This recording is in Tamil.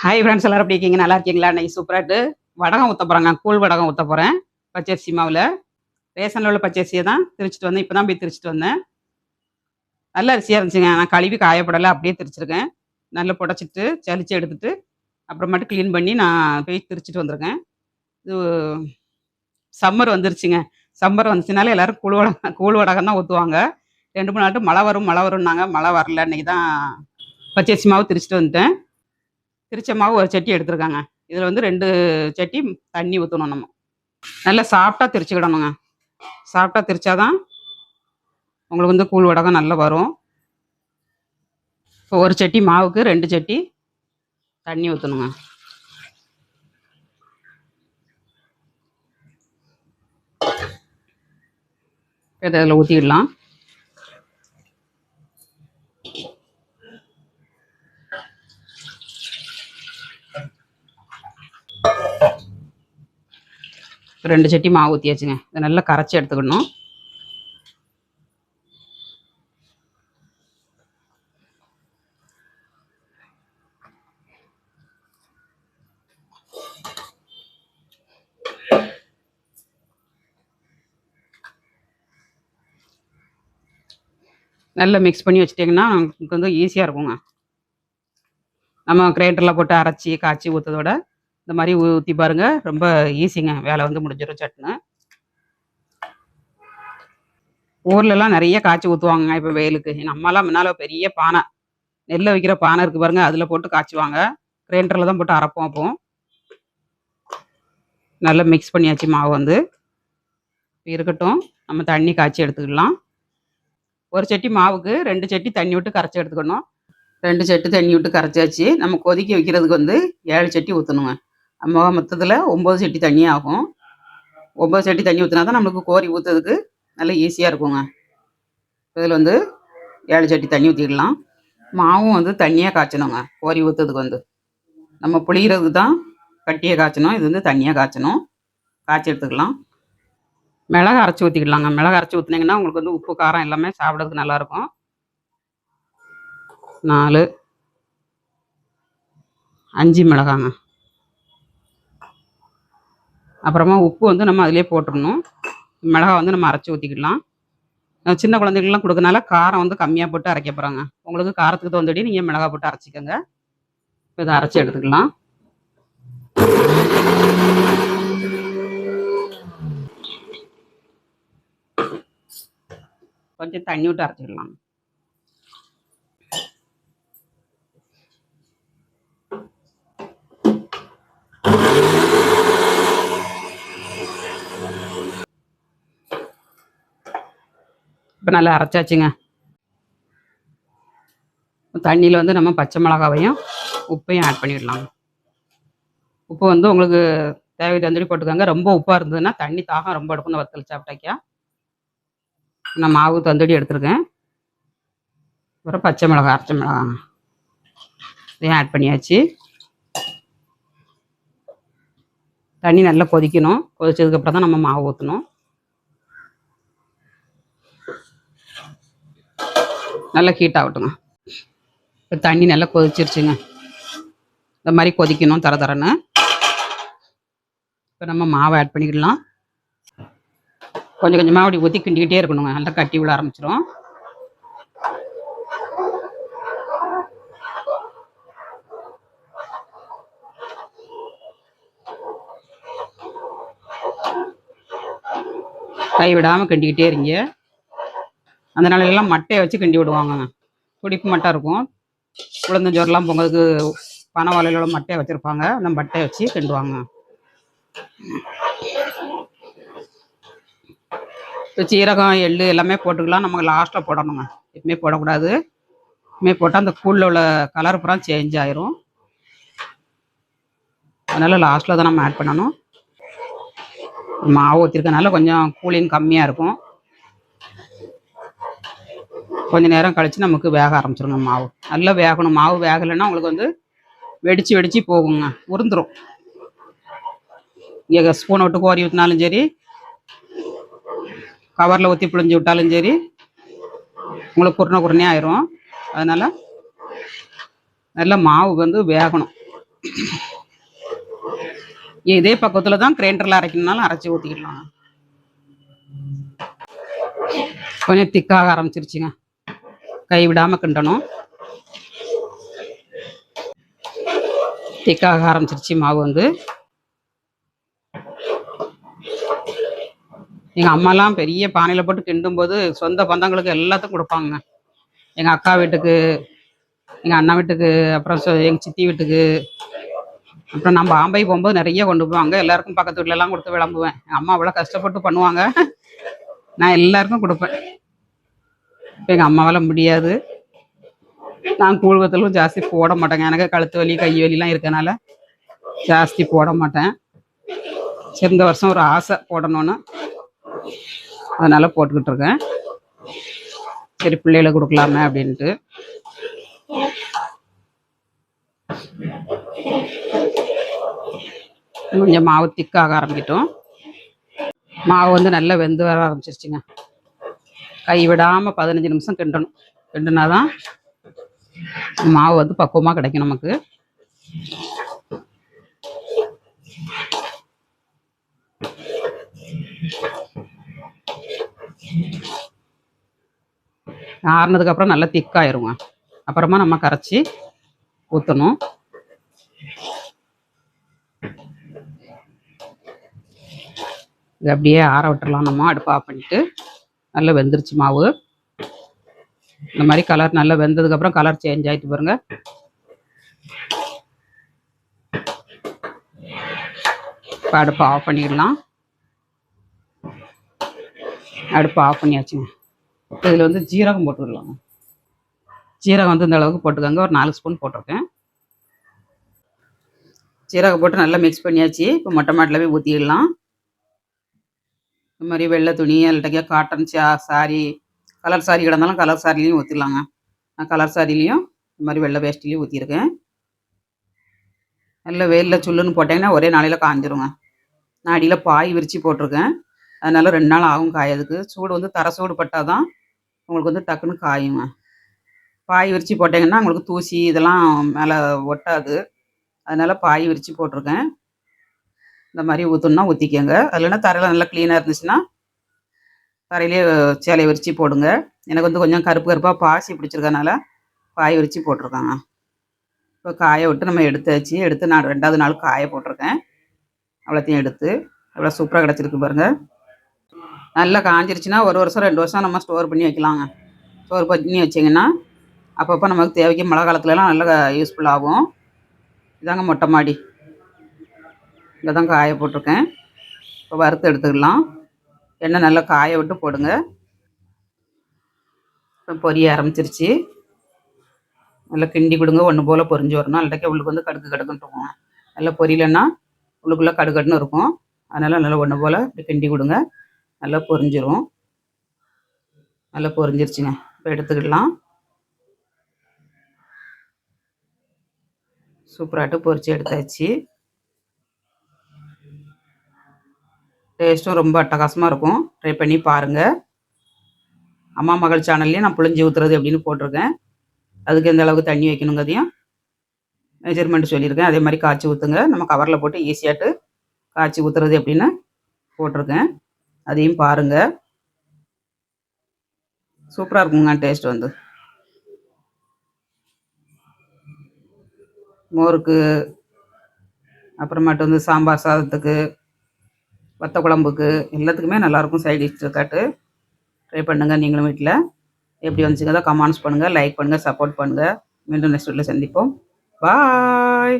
ஹாய் ஃப்ரெண்ட்ஸ் எல்லாரும் எப்படி இருக்கீங்க? நல்லா இருக்கீங்களா? இன்னைக்கு சூப்பராட்டு வடகம் ஊற்ற போகிறாங்க கூழ் வடகம் ஊற்ற போகிறேன் பச்சரிசி மாவில். ரேஷனில் உள்ள பச்சரிசியை தான் திரிச்சிட்டு வந்தேன். இப்போ தான் போய் திரிச்சிட்டு வந்தேன். நல்ல அரிசியாக இருந்துச்சுங்க. நான் கழுவி காயப்படலை அப்படியே திரிச்சிருக்கேன். நல்லா புடச்சிட்டு சளிச்சு எடுத்துட்டு அப்புறமேட்டு க்ளீன் பண்ணி நான் போய் திரிச்சிட்டு வந்திருக்கேன். இது சம்மர் வந்துருச்சுங்க. சம்மர் வந்துச்சுனால எல்லோரும் கூழ் வடகம் கூழ் வடகம் தான் ஊற்றுவாங்க ரெண்டு மூணு நாட்டு மழை வரும் மழை வரும்னாங்க. மழை வரல. இன்னைக்கு தான் பச்சரிசி மாவு திரிச்சிட்டு வந்துட்டேன். திரிச்ச மாவு ஒரு சட்டி எடுத்துருக்காங்க. இதில் வந்து ரெண்டு சட்டி தண்ணி ஊற்றணும் நம்ம. நல்லா சாஃப்டாக திரிச்சுக்கிடணுங்க. சாஃப்டாக திரிச்சாதான் உங்களுக்கு வந்து கூழ் வடகம் நல்லா வரும். இப்போ ஒரு சட்டி மாவுக்கு ரெண்டு சட்டி தண்ணி ஊற்றணுங்க இதை இதில் ஊற்றிடலாம் ரெண்டு சட்டி மாவு ஊற்றியாச்சுங்க இதை நல்லா கரைச்சி எடுத்துக்கணும். நல்லா மிக்ஸ் பண்ணி வச்சிட்டிங்கன்னா உங்களுக்கு வந்து ஈஸியாக இருக்குங்க. நம்ம கிரைண்டரில் போட்டு அரைச்சி காய்ச்சி ஊற்றதோட இந்த மாதிரி ஊற்றி பாருங்கள் ரொம்ப ஈஸிங்க. வேலை வந்து முடிஞ்சிடும் சட்னு ஊர்லலாம் நிறைய காய்ச்சி ஊற்றுவாங்க இப்போ வெயிலுக்கு. எங்கள் அம்மாலாம் முன்னால் பெரிய பானை. நெல்லை வைக்கிற பானை இருக்குது பாருங்கள் அதில் போட்டு காய்ச்சுவாங்க. கிரைண்டரில் தான் போட்டு அரைப்போம் அப்போ. நல்லா மிக்ஸ் பண்ணியாச்சு மாவு வந்து. இருக்கட்டும். நம்ம தண்ணி காய்ச்சி எடுத்துக்கலாம். ஒரு சட்டி மாவுக்கு ரெண்டு சட்டி தண்ணி விட்டு கரைச்சி எடுத்துக்கணும். ரெண்டு சட்டி தண்ணி விட்டு கரைச்சாச்சு. நம்ம கொதிக்க வைக்கிறதுக்கு வந்து ஏழு சட்டி ஊற்றணுங்க மொத்தத்தில் ஒம்பது சட்டி தண்ணி ஆகும். ஒம்பது சட்டி தண்ணி ஊற்றினா தான் நம்மளுக்கு கோரி ஊற்றுறதுக்கு நல்லா ஈஸியாக இருக்குங்க. இதில் வந்து ஏழு சட்டி தண்ணி ஊற்றிடலாம் மாவும் வந்து தண்ணியாக காய்ச்சணுங்க கோரி ஊற்றுறதுக்கு வந்து. நம்ம புளிகிறதுக்கு தான் கட்டியை காய்ச்சணும் இது வந்து தண்ணியாக காய்ச்சணும். காய்ச்சி எடுத்துக்கலாம். மிளகா அரைச்சி ஊற்றிக்கலாங்க மிளகு அரைச்சி ஊற்றுனீங்கன்னா உங்களுக்கு வந்து உப்பு காரம் எல்லாமே சாப்பிட்றதுக்கு நல்லாயிருக்கும் நாலு அஞ்சு மிளகாங்க. அப்புறமா உப்பு வந்து நம்ம அதிலே போட்டுடணும். மிளகா வந்து நம்ம அரைச்சி ஊற்றிக்கிடலாம் சின்ன குழந்தைகள்லாம் கொடுக்கறனால காரம் வந்து கம்மியாக போட்டு அரைக்க போகிறாங்க உங்களுக்கு காரத்துக்கு தகுந்தபடி நீங்கள் மிளகா போட்டு அரைச்சிக்கோங்க. இப்போ இதை அரைச்சி எடுத்துக்கலாம். கொஞ்சம் தண்ணி விட்டு அரைச்சிக்கலாம். இப்போ நல்லா அரைச்சாச்சுங்க. தண்ணியில் வந்து நம்ம பச்சை மிளகாவையும் உப்பையும் ஆட் பண்ணிடலாம். உப்பு வந்து உங்களுக்கு தேவை தந்தடி போட்டுக்கோங்க. ரொம்ப உப்பாக இருந்ததுன்னா தண்ணி தாகம் ரொம்ப எடுக்கும். வத்தல் சாப்பிட்டாக்கா நான் மாவு தந்தடி எடுத்துருக்கேன். அப்புறம் பச்சை மிளகா அரைச்ச மிளகா இதையும் ஆட் பண்ணியாச்சு. தண்ணி நல்லா கொதிக்கணும். கொதிச்சதுக்கப்புறம் தான் நம்ம மாவு ஊற்றணும் நல்லா ஹீட் ஆகட்டுங்க இப்போ தண்ணி நல்லா கொதிச்சிருச்சுங்க. இந்த மாதிரி கொதிக்கணும் தர தரன்னு. இப்போ நம்ம மாவை ஆட் பண்ணிக்கிடலாம் கொஞ்சம் கொஞ்சமாக அப்படி ஊற்றி கிண்டிக்கிட்டே இருக்கணுங்க. நல்லா கட்டி விட ஆரம்பிச்சிடும் கை விடாமல் கிண்டிக்கிட்டே இருங்க. அந்த நாளையெல்லாம் மட்டையை வச்சு கிண்டி விடுவாங்க துடிப்பு மட்டை இருக்கும். உளுந்தஞ்சோறுலாம் பொங்கலுக்கு பனை வாழையிலோட மட்டையை வச்சுருப்பாங்க. அந்த மட்டையை வச்சு கிண்டுவாங்க. சீரகம் எள்ளு எல்லாமே போட்டுக்கலாம். நமக்கு லாஸ்ட்டில் போடணுங்க. எப்பவுமே போடக்கூடாது. எப்பவுமே போட்டால் அந்த கூழில் உள்ள கலர் பூரா சேஞ்ச் ஆயிரும். அதனால் லாஸ்ட்டில் தான் நம்ம ஆட் பண்ணணும். மாவு ஊற்றிருக்கனால கொஞ்சம் கூலிங் கம்மியாக இருக்கும். கொஞ்சம் நேரம் கழிச்சு நமக்கு வேக ஆரம்பிச்சிருங்க மாவு. நல்லா வேகணும். மாவு வேகலைன்னா உங்களுக்கு வந்து வெடிச்சு வெடிச்சு போகுங்க. உருந்துரும். இங்கே ஸ்பூனை விட்டு கோரி ஊற்றினாலும் சரி கவரில் ஊற்றி பிழிஞ்சு விட்டாலும் சரி உங்களுக்கு குருணை குருணையாக ஆயிரும். அதனால் நல்லா மாவு வந்து வேகணும். இதே பக்கத்தில் தான் கிரைண்டரில் அரைக்கணும்னாலும் அரைச்சி ஊற்றிக்கலாம் கொஞ்சம் திக்காக ஆரம்பிச்சிருச்சுங்க. கை விடாமல் கிண்டணும். திக்காக ஆரம்பிச்சிருச்சு மாவு வந்து. எங்கள் அம்மாலாம் பெரிய பானையில் போட்டு கிண்டும் போது சொந்த பந்தங்களுக்கு எல்லாத்துக்கும் கொடுப்பாங்க. எங்கள் அக்கா வீட்டுக்கு எங்கள் அண்ணா வீட்டுக்கு அப்புறம் சொ- எங்க சித்தி வீட்டுக்கு. அப்புறம் நான் பாம்பே போகும்போது நிறைய கொண்டு போவாங்க. எல்லாருக்கும் பக்கத்து வீட்ல எல்லாம் கொடுத்து விளம்புவேன். எங்கள் அம்மா அவ்வளோ கஷ்டப்பட்டு பண்ணுவாங்க. நான் எல்லாருக்கும் கொடுப்பேன். எங்கள் அம்மாவால் முடியாது. நான் கூழ்வத்தலும் ஜாஸ்தி போட மாட்டேங்க. எனக்கு கழுத்து வலி கை வலிலாம் இருக்கனால ஜாஸ்தி போட மாட்டேன். சரி இந்த வருஷம் ஒரு ஆசை போடணும்னு. அதனால போட்டுக்கிட்டு இருக்கேன். சரி பிள்ளைகளுக்கு கொடுக்கலாமே அப்படின்ட்டு. கொஞ்சம் மாவு திக்காக ஆரம்பிக்கிட்டோம். மாவு வந்து நல்லா வெந்து வர ஆரம்பிச்சிருச்சுங்க. கை விடாம பதினஞ்சு நிமிஷம் கிண்டணும். கிண்டுனாதான் மாவு வந்து பக்குவமா கிடைக்கும் நமக்கு. ஆறுனதுக்கப்புறம் நல்லா திக்காயிருங்க அப்புறமா நம்ம கரைச்சி ஊற்றணும் இது அப்படியே ஆற விட்டுறலாம் நம்ம. அடுப்பு ஆஃப் பண்ணிட்டு நல்லா வெந்துருச்சு மாவு. இந்த மாதிரி கலர் நல்லா வெந்ததுக்கு அப்புறம் கலர் சேஞ்ச் ஆயிட்டு பாருங்க. இப்போ அடுப்பு ஆஃப் பண்ணிடலாம். அடுப்பு ஆஃப் பண்ணியாச்சுங்க. இதில் வந்து ஜீரகம் போட்டுக்கலாம் ஜீரகம் வந்து இந்த அளவுக்கு போட்டுக்கோங்க. ஒரு நாலு ஸ்பூன் போட்டிருக்கேன். ஜீரகம் போட்டு நல்லா மிக்ஸ் பண்ணியாச்சு. இப்போ மொட்டை மாட்டில் போய் ஊற்றிடலாம் இந்த மாதிரி வெள்ளை துணி அல்லட்டக்கா காட்டன் சா சாரி கலர் சாரி கிடந்தாலும் கலர் சாரிலையும் ஊற்றிடலாங்க நான் கலர் சாரிலையும் இந்த மாதிரி வெள்ளை வேஷ்டிலையும் ஊற்றிருக்கேன் நல்ல வெயிலில் சுல்லுன்னு போட்டிங்கன்னா ஒரே நாளையில் காஞ்சிருங்க. நான் அடியில் பாய் விரித்து போட்டிருக்கேன். அதனால் ரெண்டு நாள் ஆகும் காயதுக்கு சூடு வந்து தர சூடு பட்டால் தான் உங்களுக்கு வந்து டக்குன்னு காயுங்க. பாய் விரித்து போட்டிங்கன்னா உங்களுக்கு தூசி இதெல்லாம் மேலே ஒட்டாது. அதனால் பாய் விரித்து போட்டிருக்கேன். இந்த மாதிரி ஊற்றணும்னா ஊற்றிக்கோங்க இல்லைன்னா தரையில் நல்லா க்ளீனாக இருந்துச்சுன்னா தரையிலே சேலையை விரித்து போடுங்க. எனக்கு வந்து கொஞ்சம் கருப்பு கருப்பாக பாசி பிடிச்சிருக்கனால காய விரித்து போட்டிருக்காங்க. இப்போ காய விட்டு நம்ம எடுத்து வச்சு எடுத்து நான் ரெண்டாவது நாள் காய போட்டிருக்கேன். அவ்வளோத்தையும் எடுத்து அவ்வளோ சூப்பராக கிடச்சிருக்கு பாருங்கள் நல்லா காஞ்சிருச்சுன்னா ஒரு வருஷம் ரெண்டு வருஷம் நம்ம ஸ்டோர் பண்ணி வைக்கலாங்க. ஸ்டோர் பண்ணி வச்சிங்கன்னா அப்பப்போ நமக்கு தேவைக்கு மழை காலத்துலலாம் நல்லா யூஸ்ஃபுல் ஆகும். இதாங்க மொட்டை மாடி. இல்லை தான் காய போட்டிருக்கேன். இப்போ வறுத்து எடுத்துக்கலாம். எண்ணெய் நல்லா காய விட்டு போடுங்க. இப்போ பொரிய ஆரம்பிச்சிருச்சு. நல்லா கிண்டி கொடுங்க. ஒன்று போல் பொரிஞ்சு வரணும். அல்லக்கே உள்ளுக்கு வந்து கடுக்கு கடுக்குன்னு இருக்கும். நல்லா பொரியலன்னா உள்ளுக்குள்ளே கடுக்கடுன்னு இருக்கும். அதனால் நல்லா ஒன்று போல் இப்படி கிண்டி கொடுங்க. நல்லா பொரிஞ்சிரும். நல்லா பொரிஞ்சிருச்சுங்க. இப்போ எடுத்துக்கிடலாம் சூப்பராகட்டு பொரித்து எடுத்தாச்சு. டேஸ்ட்டும் ரொம்ப அட்டகாசமாக இருக்கும். ட்ரை பண்ணி பாருங்கள் அம்மா மகள் சேனல்லையும் நான் புளிஞ்சி ஊற்றுறது அப்படின்னு போட்டிருக்கேன். அதுக்கு எந்த அளவுக்கு தண்ணி வைக்கணுங்கிறதையும் மெஜர்மெண்ட் சொல்லியிருக்கேன். அதே மாதிரி காய்ச்சி ஊற்றுங்க நம்ம கவரில் போட்டு ஈஸியாட்டு காய்ச்சி ஊற்றுறது எப்படின்னு போட்டிருக்கேன். அதையும் பாருங்கள் சூப்பராக இருக்குங்க டேஸ்ட் வந்து. மோருக்கு அப்புறமேட்டு வந்து சாம்பார் சாதத்துக்கு வத்த குழம்புக்கு எல்லாத்துக்குமே நல்லாயிருக்கும் சைட் டிஷ் இருக்காட்டு. ட்ரை பண்ணுங்கள் நீங்களும் வீட்டில் எப்படி வந்துச்சுங்க கமெண்ட்ஸ் பண்ணுங்கள் லைக் பண்ணுங்கள் சப்போர்ட் பண்ணுங்கள் மீண்டும் நெக்ஸ்ட் வீட்டில் சந்திப்போம். பாய்